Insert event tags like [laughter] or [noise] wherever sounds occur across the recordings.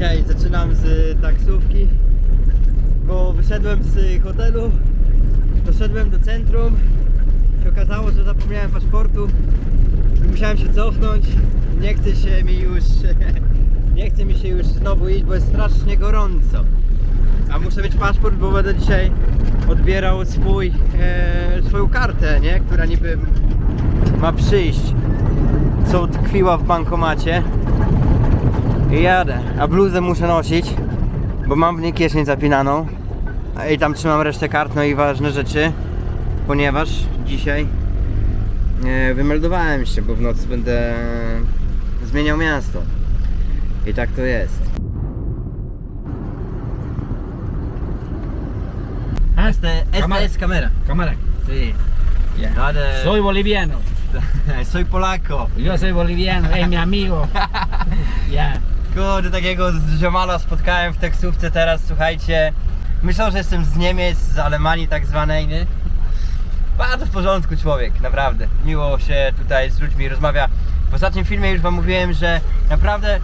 Dzisiaj zaczynam z taksówki, bo wyszedłem z hotelu, doszedłem do centrum, się okazało, że zapomniałem paszportu i musiałem się cofnąć. Nie chce się mi już, [laughs] nie chce mi się już znowu iść, bo jest strasznie gorąco. A muszę mieć paszport, bo będę dzisiaj odbierał swój, e, swoją kartę, nie? która niby ma przyjść, co tkwiła w bankomacie. I jadę, a bluzę muszę nosić, bo mam w niej kieszeń zapinaną i tam trzymam resztę kart, no i ważne rzeczy, ponieważ dzisiaj e, wymeldowałem się, bo w nocy będę zmieniał miasto. I tak to jest. Esta, esta Cámara. es cámara. Cámara. Sí. No, de- Soy boliviano. [laughs] soy polaco. Yo soy boliviano, es mi amigo. [laughs] Ya. Kurde, takiego ziomala spotkałem w taksówce teraz, słuchajcie. Myślał, że jestem z Niemiec, z Alemanii tak zwanej, nie? Bardzo w porządku człowiek, naprawdę. Miło się tutaj z ludźmi rozmawia. W ostatnim filmie już wam mówiłem, że naprawdę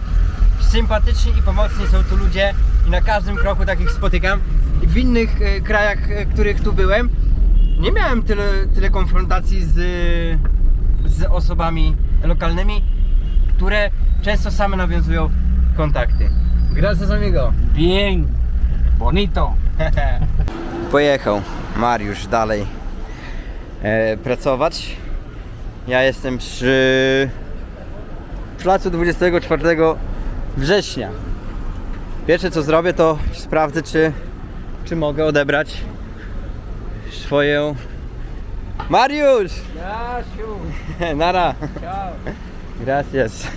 sympatyczni i pomocni są tu ludzie i na każdym kroku takich spotykam. I w innych e, krajach, e, których tu byłem, nie miałem tyle, tyle konfrontacji z, z osobami lokalnymi, które często same nawiązują kontakty. Gracias amigo. Bien. Bonito. [laughs] Pojechał Mariusz dalej e, pracować. Ja jestem przy placu 24 września. Pierwsze co zrobię to sprawdzę czy, czy mogę odebrać swoją Mariusz! Jasiu. [laughs] Nara! Ciao. Gracias.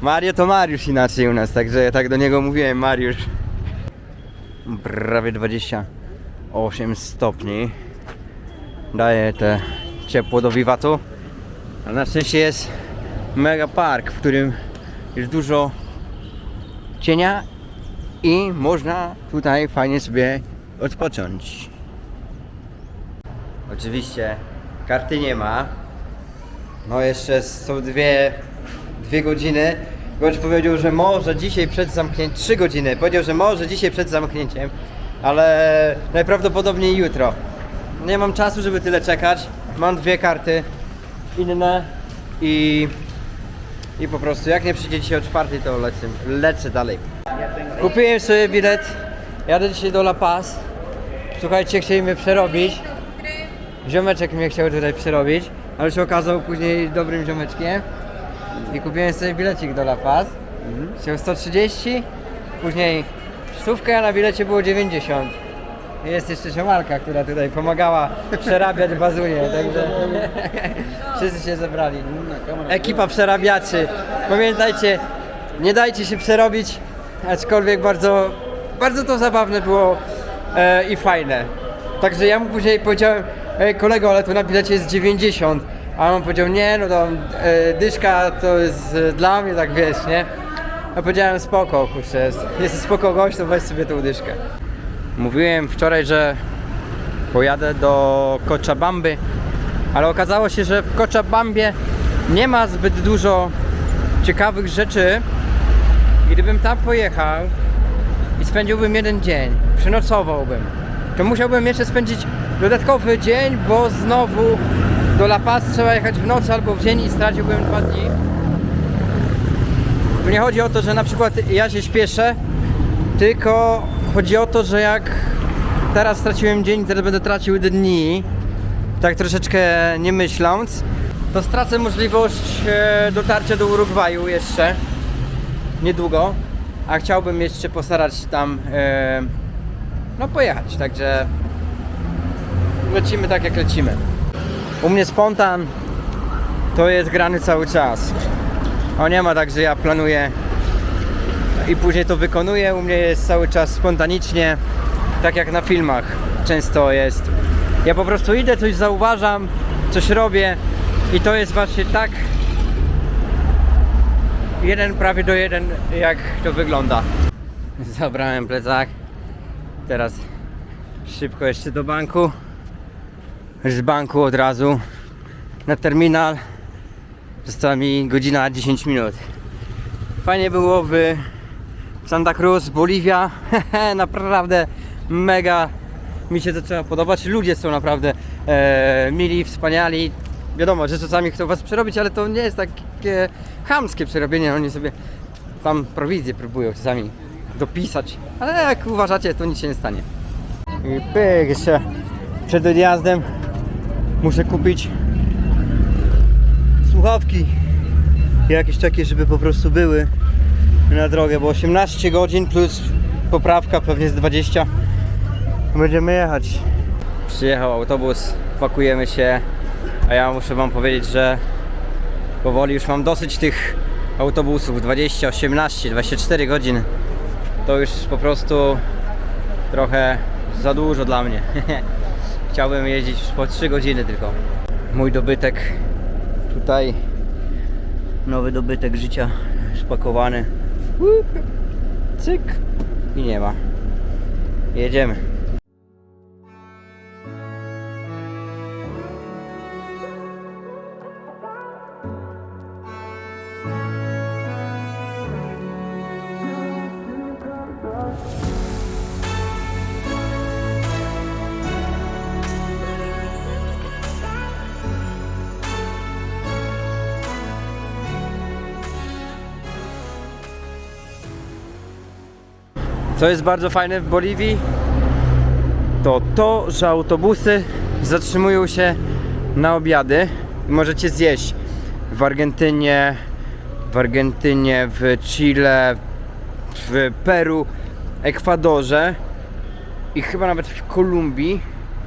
Mario to Mariusz inaczej u nas, także ja tak do niego mówiłem, Mariusz. Prawie 28 stopni. Daje te ciepło do wiwatu. A na szczęście jest mega park, w którym jest dużo cienia i można tutaj fajnie sobie odpocząć. Oczywiście karty nie ma, no jeszcze są dwie, dwie godziny. Gość powiedział, że może dzisiaj przed zamknięciem, trzy godziny, powiedział, że może dzisiaj przed zamknięciem, ale najprawdopodobniej jutro. Nie mam czasu, żeby tyle czekać. Mam dwie karty inne i, i po prostu jak nie przyjdzie dzisiaj o czwartej, to lecę, lecę dalej. Kupiłem sobie bilet, jadę dzisiaj do La Paz. Słuchajcie, chcieli przerobić. Ziomeczek mnie chciał tutaj przerobić, ale się okazał później dobrym ziomeczkiem. I kupiłem sobie bilecik do La Paz. Chciał 130, później stówkę, a na bilecie było 90. I Jest jeszcze ziomalka, która tutaj pomagała przerabiać bazunie, także [laughs] wszyscy się zebrali. Ekipa przerabiaczy. Pamiętajcie, nie dajcie się przerobić, aczkolwiek bardzo, bardzo to zabawne było e, i fajne. Także ja mu później powiedziałem, Ej kolego, ale tu na bilecie jest 90. A on powiedział, nie, no to e, dyszka to jest e, dla mnie, tak wiesz, nie? Ja powiedziałem, spoko, kurczę, jest, jest spoko gość, to weź sobie tą dyszkę. Mówiłem wczoraj, że pojadę do Cochabamby, ale okazało się, że w Cochabambie nie ma zbyt dużo ciekawych rzeczy. Gdybym tam pojechał i spędziłbym jeden dzień, przenocowałbym, to musiałbym jeszcze spędzić dodatkowy dzień, bo znowu do La Paz trzeba jechać w nocy albo w dzień i straciłbym dwa dni. Tu nie chodzi o to, że na przykład ja się śpieszę, tylko chodzi o to, że jak teraz straciłem dzień, teraz będę tracił dni, tak troszeczkę nie myśląc, to stracę możliwość e, dotarcia do Urugwaju jeszcze niedługo, a chciałbym jeszcze postarać tam e, no pojechać, także lecimy tak jak lecimy. U mnie spontan to jest grany cały czas. O nie ma tak, że ja planuję i później to wykonuję. U mnie jest cały czas spontanicznie, tak jak na filmach często jest. Ja po prostu idę, coś zauważam, coś robię i to jest właśnie tak jeden prawie do jeden jak to wygląda. Zabrałem plecak. Teraz szybko jeszcze do banku. Z banku od razu na terminal. Została mi godzina 10 minut. Fajnie byłoby Santa Cruz, Boliwia. [laughs] naprawdę mega mi się to trzeba podobać. Ludzie są naprawdę e, mili, wspaniali. Wiadomo, że czasami chcą was przerobić, ale to nie jest takie chamskie przerobienie. Oni sobie tam prowizję próbują czasami dopisać. Ale jak uważacie, to nic się nie stanie. I pyk, jeszcze przed odjazdem muszę kupić słuchawki jakieś takie, żeby po prostu były na drogę, bo 18 godzin plus poprawka pewnie z 20 będziemy jechać. Przyjechał autobus, pakujemy się, a ja muszę wam powiedzieć, że powoli już mam dosyć tych autobusów 20, 18, 24 godzin. To już po prostu trochę za dużo dla mnie. [laughs] Chciałbym jeździć po 3 godziny tylko. Mój dobytek tutaj nowy dobytek życia spakowany. Cyk i nie ma. Jedziemy. Co jest bardzo fajne w Boliwii, to to, że autobusy zatrzymują się na obiady i możecie zjeść w Argentynie, w Argentynie, w Chile, w Peru, Ekwadorze i chyba nawet w Kolumbii.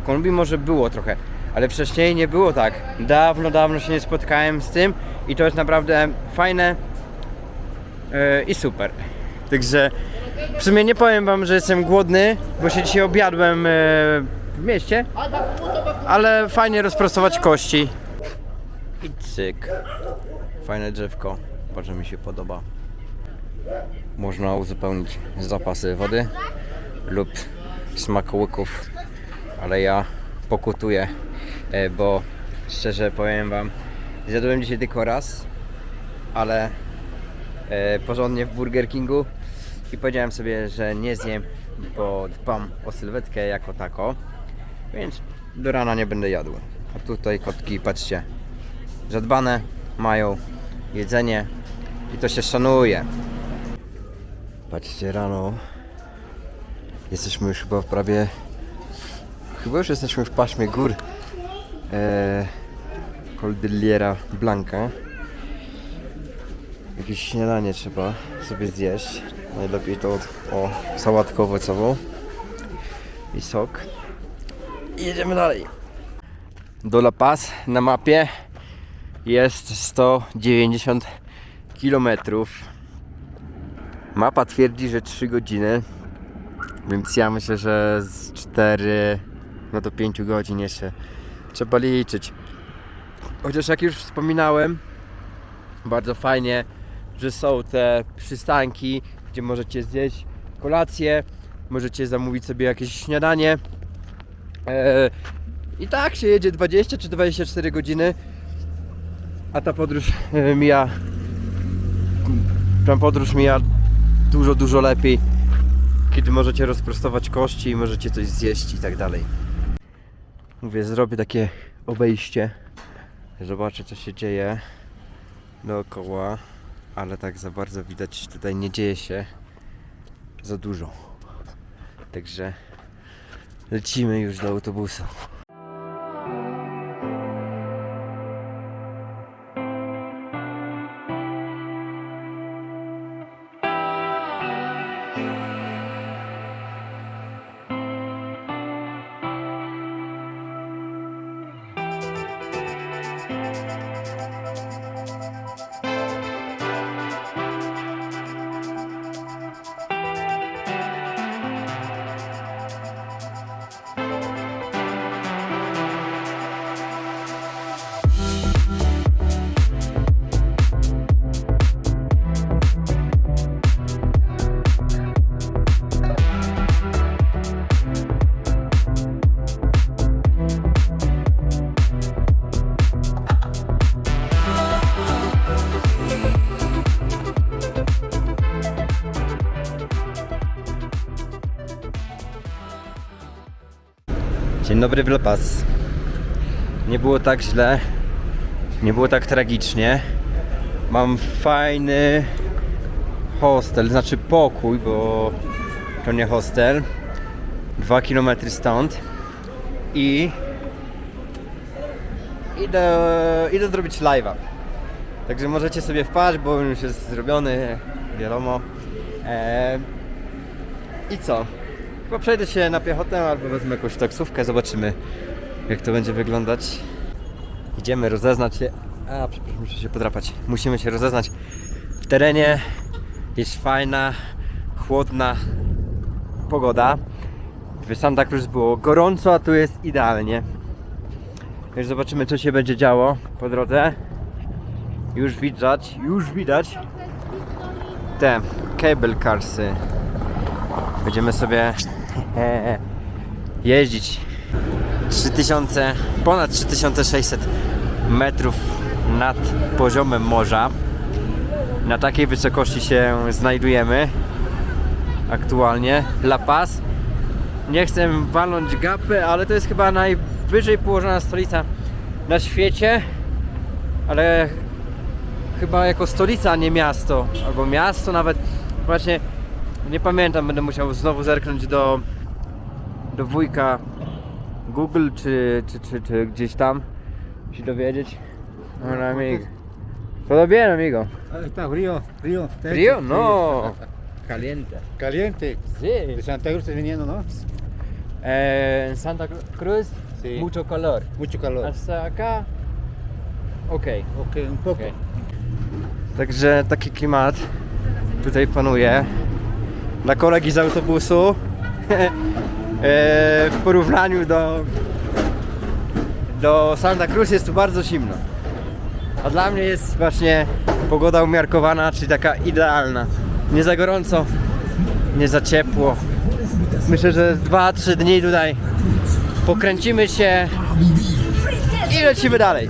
W Kolumbii może było trochę, ale wcześniej nie było tak. Dawno, dawno się nie spotkałem z tym i to jest naprawdę fajne yy, i super. Także w sumie nie powiem wam, że jestem głodny, bo się dzisiaj obiadłem e, w mieście, ale fajnie rozprostować kości. I cyk. Fajne drzewko, bardzo mi się podoba. Można uzupełnić zapasy wody lub smakołyków, ale ja pokutuję, e, bo szczerze powiem wam, zjadłem dzisiaj tylko raz, ale e, porządnie w Burger Kingu i powiedziałem sobie, że nie zjem, bo dbam o sylwetkę jako tako, więc do rana nie będę jadł. A tutaj kotki, patrzcie, zadbane mają jedzenie i to się szanuje. Patrzcie, rano jesteśmy już chyba prawie, chyba już jesteśmy w paśmie gór e, Cordillera Blanca. Jakieś śniadanie trzeba sobie zjeść. Najlepiej to o sałatkę owocową i sok. I jedziemy dalej. Do La Paz na mapie jest 190 km. Mapa twierdzi, że 3 godziny, więc ja myślę, że z 4 no do 5 godzin jeszcze trzeba liczyć. Chociaż jak już wspominałem, bardzo fajnie, że są te przystanki, gdzie możecie zjeść kolację, możecie zamówić sobie jakieś śniadanie. E, I tak się jedzie 20 czy 24 godziny, a ta podróż e, mija. Ta podróż mija dużo, dużo lepiej, kiedy możecie rozprostować kości i możecie coś zjeść i tak dalej. Mówię, zrobię takie obejście, zobaczę co się dzieje dookoła, ale tak za bardzo widać tutaj nie dzieje się za dużo. Także lecimy już do autobusu. Dzień dobry w. Nie było tak źle, nie było tak tragicznie. Mam fajny hostel, znaczy pokój, bo to nie hostel. Dwa kilometry stąd i idę, idę zrobić live'a. Także możecie sobie wpaść, bo już jest zrobiony, wiadomo. Eee, I co? Chyba przejdę się na piechotę albo wezmę jakąś taksówkę, zobaczymy jak to będzie wyglądać. Idziemy rozeznać się. A, przepraszam, muszę się podrapać. Musimy się rozeznać w terenie. Jest fajna, chłodna pogoda. W Santa Cruz było gorąco, a tu jest idealnie. Już zobaczymy co się będzie działo po drodze. Już widać, już widać te cable carsy. Będziemy sobie jeździć 3000, ponad 3600 metrów nad poziomem morza. Na takiej wysokości się znajdujemy aktualnie. La Paz. Nie chcę walnąć gapy, ale to jest chyba najwyżej położona stolica na świecie. Ale chyba jako stolica, a nie miasto. Albo miasto nawet. Właśnie nie pamiętam, będę musiał znowu zerknąć do, do wujka Google czy, czy, czy, czy gdzieś tam się dowiedzieć. Hola amigo. Todo bien amigo. Ahí está, frío, frío. Frío? hecho, No. [laughs] Caliente. Caliente. Sí. De Santa Cruz estás viniendo, ¿no? Eh, en Santa Cru- Cruz Sí. mucho calor. Mucho calor. Hasta acá. Ok. Ok, un poco. Okej. Także taki klimat tutaj panuje. Dla kolegi z autobusu [laughs] e, w porównaniu do do Santa Cruz jest tu bardzo zimno. A dla mnie jest właśnie pogoda umiarkowana, czyli taka idealna. Nie za gorąco, nie za ciepło. Myślę, że 2-3 dni tutaj pokręcimy się i lecimy dalej.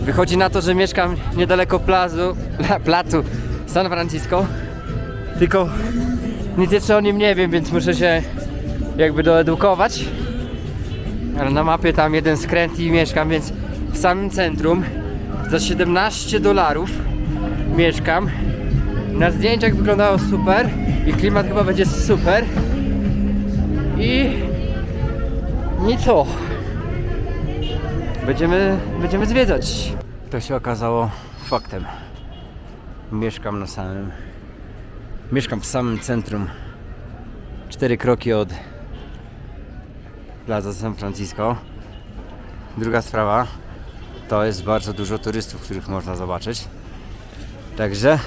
Wychodzi na to, że mieszkam niedaleko plazu, [laughs] placu San Francisco. Tylko nic jeszcze o nim nie wiem, więc muszę się jakby doedukować. Ale na mapie tam jeden skręt i mieszkam, więc w samym centrum za 17 dolarów mieszkam. Na zdjęciach wyglądało super i klimat chyba będzie super. I nico. Będziemy, będziemy zwiedzać. To się okazało faktem. Mieszkam na samym. Mieszkam w samym centrum. Cztery kroki od Plaza San Francisco. Druga sprawa. To jest bardzo dużo turystów, których można zobaczyć. Także.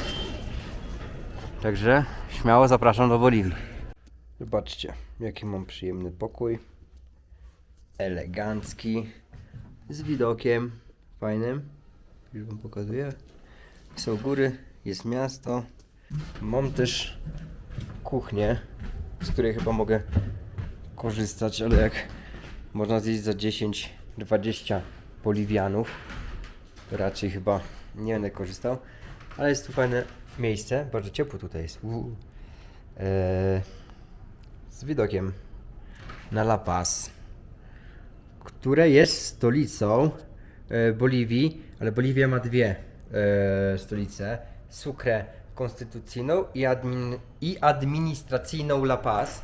Także śmiało zapraszam do Boliwii. Zobaczcie, jaki mam przyjemny pokój. Elegancki z widokiem fajnym. Już wam pokazuję. Są góry, jest miasto. Mam też kuchnię, z której chyba mogę korzystać, ale jak można zjeść za 10-20 boliwianów, to raczej chyba nie będę korzystał. Ale jest tu fajne miejsce, bardzo ciepło tutaj jest. Eee, z widokiem na La Paz które jest stolicą e, Boliwii, ale Boliwia ma dwie e, stolice. Sucre konstytucyjną i, admin, i administracyjną La Paz.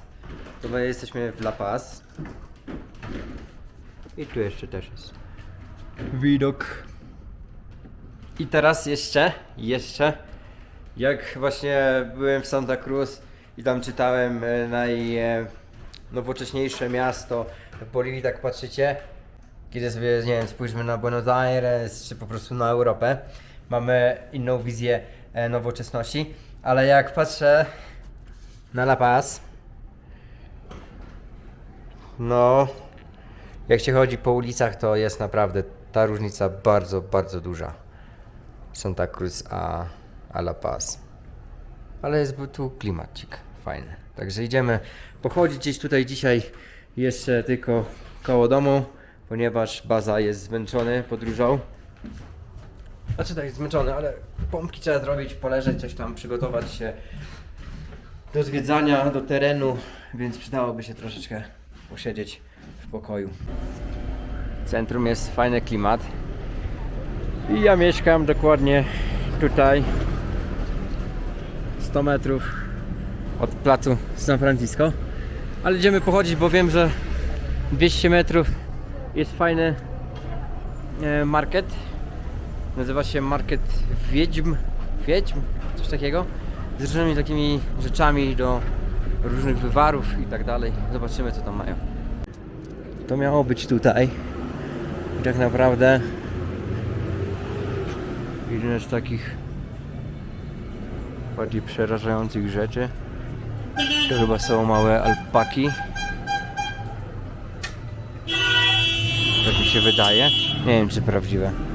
To my jesteśmy w La Paz. I tu jeszcze też jest widok. I teraz jeszcze, jeszcze, jak właśnie byłem w Santa Cruz i tam czytałem e, naj, e, miasto w Boliwii, tak patrzycie, kiedy sobie, nie wiem, spójrzmy na Buenos Aires, czy po prostu na Europę, mamy inną wizję nowoczesności, ale jak patrzę na La Paz, no, jak się chodzi po ulicach, to jest naprawdę ta różnica bardzo, bardzo duża. Santa Cruz a, a La Paz. Ale jest tu klimacik fajny. Także idziemy pochodzić gdzieś tutaj dzisiaj jeszcze tylko koło domu, ponieważ baza jest zmęczony podróżą. Znaczy tak, zmęczony, ale pompki trzeba zrobić, poleżeć, coś tam przygotować się do zwiedzania, do terenu, więc przydałoby się troszeczkę posiedzieć w pokoju. W centrum jest fajny klimat. I ja mieszkam dokładnie tutaj 100 metrów od placu San Francisco. Ale idziemy pochodzić, bo wiem, że 200 metrów jest fajny e, market. Nazywa się Market Wiedźm. Wiedźm? Coś takiego. Z różnymi takimi rzeczami do różnych wywarów i tak dalej. Zobaczymy co tam mają. To miało być tutaj. I tak naprawdę Jedna z takich bardziej przerażających rzeczy to chyba są małe alpaki. Tak mi się wydaje. Nie wiem czy prawdziwe.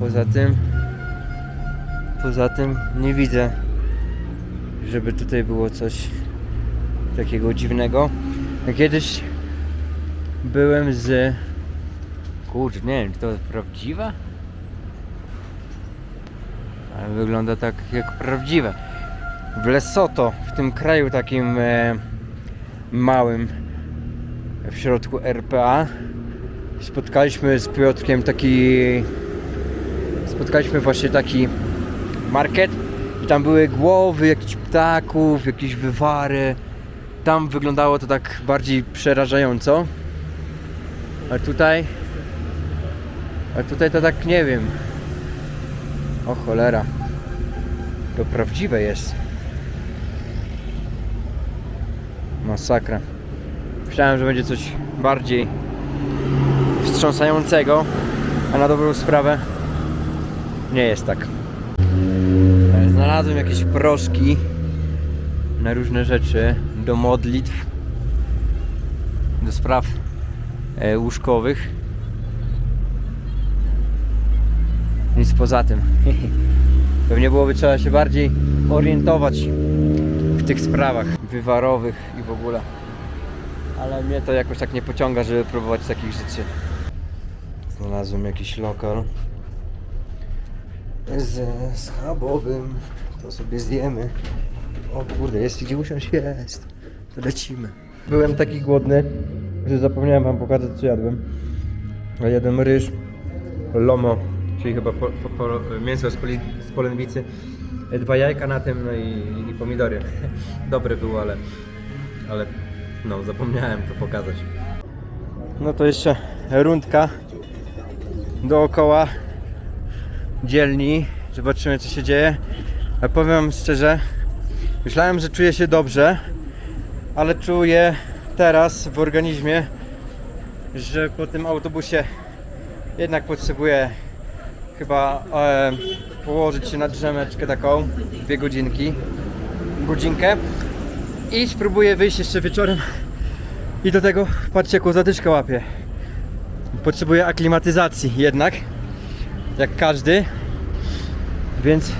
Poza tym poza tym nie widzę żeby tutaj było coś takiego dziwnego. Kiedyś byłem z Kurczę, nie wiem, czy to prawdziwe? Ale wygląda tak jak prawdziwe. W Lesoto, w tym kraju takim e, małym w środku RPA spotkaliśmy z Piotrkiem taki spotkaliśmy właśnie taki market i tam były głowy jakichś ptaków, jakieś wywary. Tam wyglądało to tak bardziej przerażająco. A tutaj a tutaj to tak nie wiem. O cholera. To prawdziwe jest. Masakra. Myślałem, że będzie coś bardziej wstrząsającego, a na dobrą sprawę nie jest tak. Znalazłem jakieś proszki na różne rzeczy, do modlitw, do spraw e, łóżkowych. Nic poza tym. [laughs] Pewnie byłoby trzeba się bardziej orientować w tych sprawach wywarowych i w ogóle. Ale mnie to jakoś tak nie pociąga, żeby próbować takich rzeczy. Znalazłem jakiś lokal ze schabowym. To sobie zjemy. O kurde, jest gdzie usiąść? Jest. To lecimy. Byłem taki głodny, że zapomniałem wam pokazać co jadłem. Jadłem ryż, lomo, czyli chyba po, po, po, mięso z, poli, z polędwicy, dwa jajka na tym, no i, i pomidory. [laughs] Dobre było, ale, ale no zapomniałem to pokazać. No to jeszcze rundka dookoła dzielni. Zobaczymy co się dzieje. A powiem szczerze, myślałem, że czuję się dobrze, ale czuję teraz w organizmie, że po tym autobusie jednak potrzebuję chyba e, położyć się na drzemeczkę taką, dwie godzinki, godzinkę i spróbuję wyjść jeszcze wieczorem i do tego, patrzcie jaką zatyczkę łapię. Potrzebuję aklimatyzacji jednak, jak każdy, więc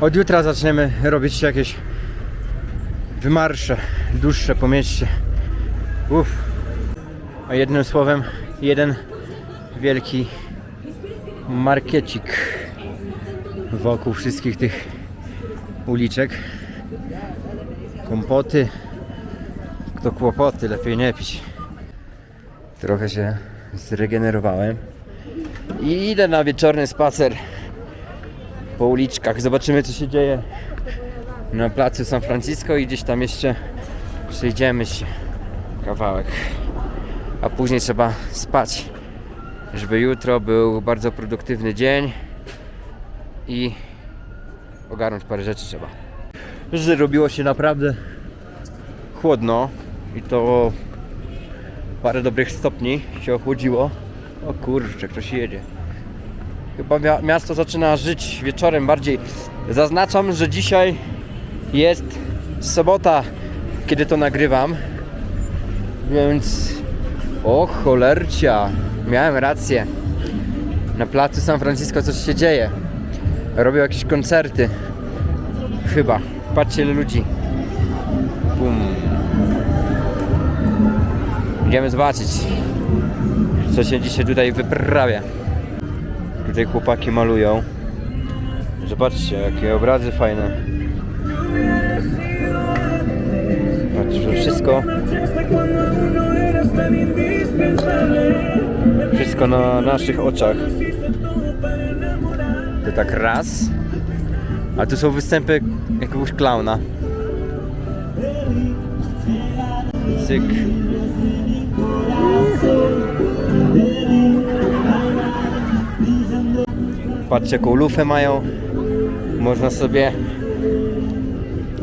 od jutra zaczniemy robić jakieś wymarsze dłuższe po mieście. Uff. A jednym słowem, jeden wielki markiecik wokół wszystkich tych uliczek. Kompoty, to kłopoty, lepiej nie pić. Trochę się zregenerowałem i idę na wieczorny spacer po uliczkach. Zobaczymy co się dzieje na placu San Francisco i gdzieś tam jeszcze przejdziemy się kawałek. A później trzeba spać, żeby jutro był bardzo produktywny dzień i ogarnąć parę rzeczy trzeba. Że robiło się naprawdę chłodno i to parę dobrych stopni się ochłodziło. O kurczę, ktoś jedzie. Chyba mia- miasto zaczyna żyć wieczorem bardziej. Zaznaczam, że dzisiaj jest sobota, kiedy to nagrywam. Więc o cholercia, miałem rację. Na placu San Francisco coś się dzieje. Robią jakieś koncerty. Chyba. Patrzcie ile ludzi. Bum. Idziemy zobaczyć, co się dzisiaj tutaj wyprawia. Tutaj chłopaki malują. Zobaczcie, jakie obrazy fajne. Patrzcie, wszystko wszystko na naszych oczach. To tak raz. A tu są występy jakiegoś klauna. Cyk. Patrzcie, jaką lufę mają. Można sobie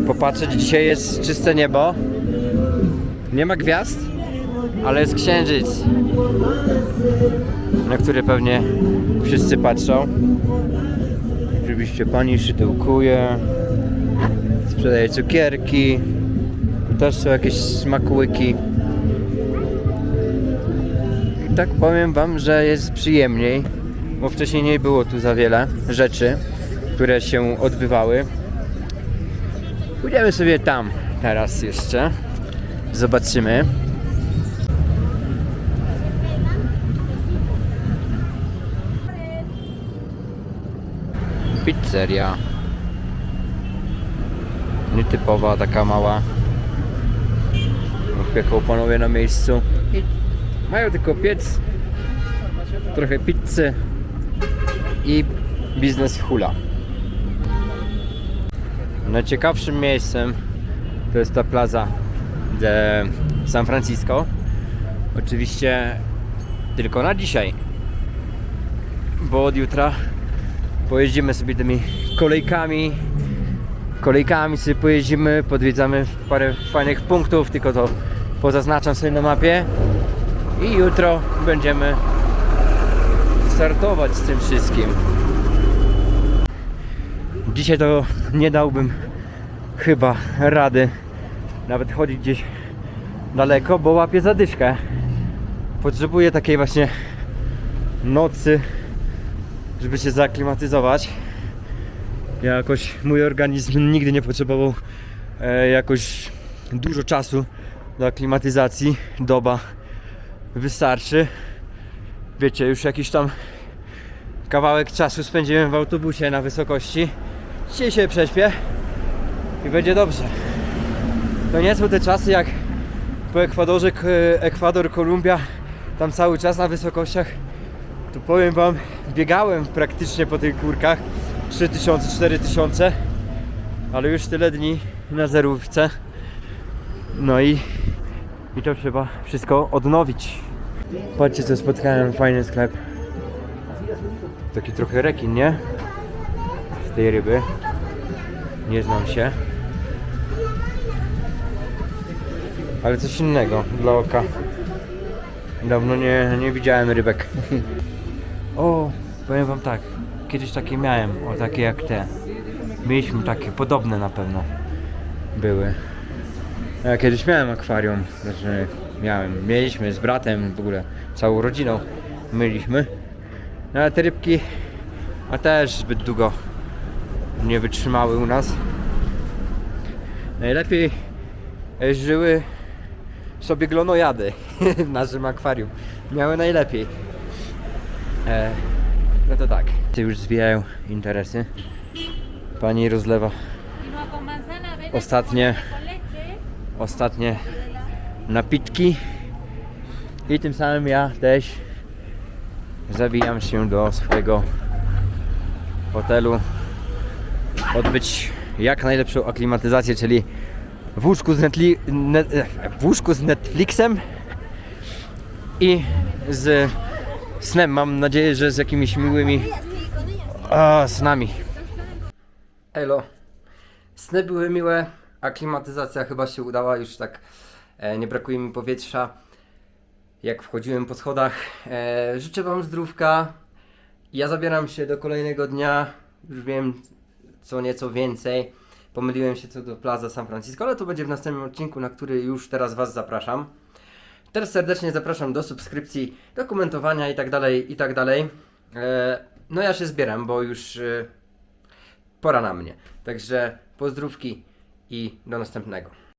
popatrzeć. Dzisiaj jest czyste niebo. Nie ma gwiazd, ale jest księżyc, na który pewnie wszyscy patrzą. Oczywiście pani szydełkuje, sprzedaje cukierki, też są jakieś smakołyki. I tak powiem wam, że jest przyjemniej, bo wcześniej nie było tu za wiele rzeczy, które się odbywały. Pójdziemy sobie tam teraz jeszcze. Zobaczymy. Pizzeria. Nietypowa, taka mała. Pieką panowie na miejscu. Mają tylko piec, trochę pizzy i biznes hula. Najciekawszym miejscem to jest ta plaza de San Francisco. Oczywiście tylko na dzisiaj, bo od jutra pojeździmy sobie tymi kolejkami. Kolejkami sobie pojeździmy, podwiedzamy parę fajnych punktów, tylko to pozaznaczam sobie na mapie. I jutro będziemy startować z tym wszystkim. Dzisiaj to nie dałbym chyba rady nawet chodzić gdzieś daleko, bo łapię zadyszkę. Potrzebuję takiej właśnie nocy, żeby się zaaklimatyzować. Ja jakoś, mój organizm nigdy nie potrzebował e, jakoś dużo czasu do aklimatyzacji. Doba wystarczy. Wiecie, już jakiś tam kawałek czasu spędziłem w autobusie na wysokości. Dzisiaj się prześpię i będzie dobrze. To nie są te czasy jak po Ekwadorze, Ekwador, Kolumbia, tam cały czas na wysokościach. To powiem wam, biegałem praktycznie po tych górkach 3000, 4000, ale już tyle dni na zerówce. No i, i to trzeba wszystko odnowić. Patrzcie co spotkałem, fajny sklep. Taki trochę rekin, nie? Z tej ryby. Nie znam się. Ale coś innego dla oka. Dawno nie, nie widziałem rybek. O, powiem wam tak. Kiedyś takie miałem, o takie jak te. Mieliśmy takie, podobne na pewno były. Ja kiedyś miałem akwarium, znaczy miałem, mieliśmy z bratem, w ogóle całą rodziną myliśmy. No ale te rybki, a też zbyt długo nie wytrzymały u nas. Najlepiej e, żyły sobie glonojady [laughs] w naszym akwarium. Miały najlepiej. E, no to tak. Ty już zwijają interesy. Pani rozlewa ostatnie, ostatnie napitki. I tym samym ja też zawijam się do swojego hotelu. Odbyć jak najlepszą aklimatyzację, czyli w łóżku z, Netli, net, w łóżku z Netflixem i z snem. Mam nadzieję, że z jakimiś miłymi a, snami. Elo. Sny były miłe, a klimatyzacja chyba się udała już tak. E, nie brakuje mi powietrza. Jak wchodziłem po schodach. E, życzę Wam zdrówka. Ja zabieram się do kolejnego dnia. Już wiem co nieco więcej. Pomyliłem się co do Plaza San Francisco, ale to będzie w następnym odcinku, na który już teraz Was zapraszam. Teraz serdecznie zapraszam do subskrypcji, do komentowania i tak dalej, i tak dalej. E, no ja się zbieram, bo już pora na mnie. Także pozdrówki i do następnego.